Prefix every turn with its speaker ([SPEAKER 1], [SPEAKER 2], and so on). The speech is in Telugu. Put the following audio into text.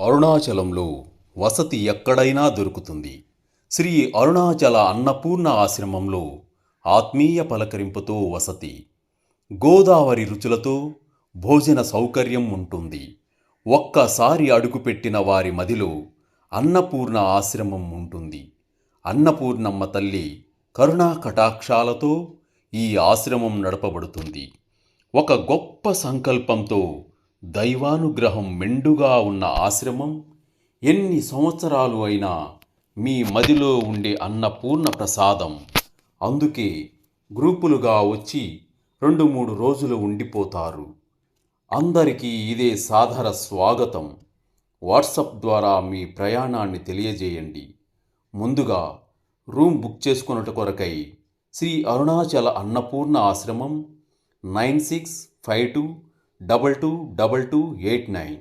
[SPEAKER 1] అరుణాచలంలో వసతి ఎక్కడైనా దొరుకుతుంది. శ్రీ అరుణాచల అన్నపూర్ణ ఆశ్రమంలో ఆత్మీయ పలకరింపుతో వసతి. గోదావరి రుచులతో భోజన సౌకర్యం ఉంటుంది. ఒక్కసారి అడుగుపెట్టిన వారి మదిలో అన్నపూర్ణ ఆశ్రమం ఉంటుంది. అన్నపూర్ణమ్మ తల్లి కరుణా కటాక్షాలతో ఈ ఆశ్రమం నడపబడుతుంది. ఒక గొప్ప సంకల్పంతో దైవానుగ్రహం మెండుగా ఉన్న ఆశ్రమం ఎన్ని సంవత్సరాలు అయినా మీ మదిలో ఉండే అన్నపూర్ణ ప్రసాదం. అందుకే గ్రూపులుగా వచ్చి రెండు మూడు రోజులు ఉండిపోతారు. అందరికీ ఇదే సాదర స్వాగతం. వాట్సప్ ద్వారా మీ ప్రయాణాన్ని తెలియజేయండి. ముందుగా రూమ్ బుక్ చేసుకున్నట్టు కొరకై శ్రీ అరుణాచల అన్నపూర్ణ ఆశ్రమం nine six five two double two double two eight nine